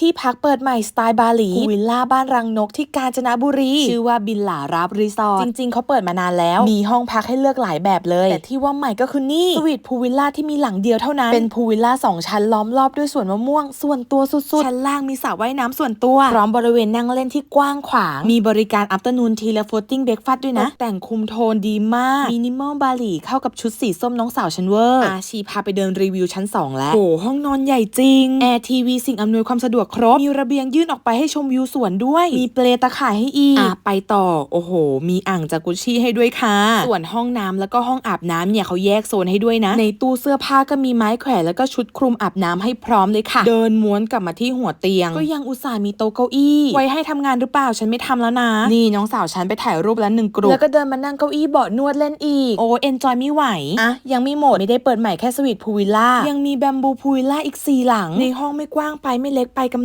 ที่พักเปิดใหม่สไตล์บาหลีพูวิลล่าบ้านรังนกที่กาญจนบุรี ชื่อว่าบินหลารับรีสอร์ทจริง ๆ เขาเปิดมานานแล้ว มีห้องพักให้เลือกหลายแบบเลย แต่ที่ว่าใหม่ก็คือนี่สวีทพูวิลล่าที่มีหลังเดียวเท่านั้น เป็นพูวิลล่าสองชั้นล้อมรอบด้วยสวนมะม่วง ส่วนตัวสุดๆ ชั้นล่างมีสระว่ายน้ำส่วนตัว พร้อมบริเวณนั่งเล่นที่กว้างขวาง มีบริการอั t เ r อร์นูนทีและโฟติ้งเบรกฟาสด้วยนะ แต่งคุมโทนดีมากมินิมอลบาหลีเข้ากับชุดสีส้มน้องสาวฉันเวอร์อาชีพาไปเดินรีวิวชั้น 2 แล้วโหห้องนอนใหญ่จริงแอร์ทีวีสิ่งอำนวยความสะดวกครบ มีระเบียงยื่นออกไปให้ชมวิวสวนด้วย มีเปลตะข่ายให้อีกอะไปต่อ โอ้โห มีอ่างจากุชชี่ให้ด้วยค่ะ ส่วนห้องน้ำแล้วก็ห้องอาบน้ำเนี่ยเขาแยกโซนให้ด้วยนะ ในตู้เสื้อผ้าก็มีไม้แขวนแล้วก็ชุดคลุมอาบน้ำให้พร้อมเลยค่ะ เดินม้วนกลับมาที่หัวเตียง ก็ยังอุตส่าห์มีโต๊ะเก้าอี้ไว้ให้ทำงานหรือเปล่าฉันไม่ทำแล้วนะ นี่น้องสาวฉันไปถ่ายรูปแล้วหนึ่งกลุ่มแล้วก็เดินมานั่งเก้าอี้เบาะนวดเล่นอีก โอ้เอนจอยไม่ไหวอะยังไม่หมดไม่ได้เปิดใหม่แค่สวีทพูวิลล่ายังมีแบมบูพูวิลล่าอีกสี่หลังในห้องไม่กว้างไปไม่เล็กไปก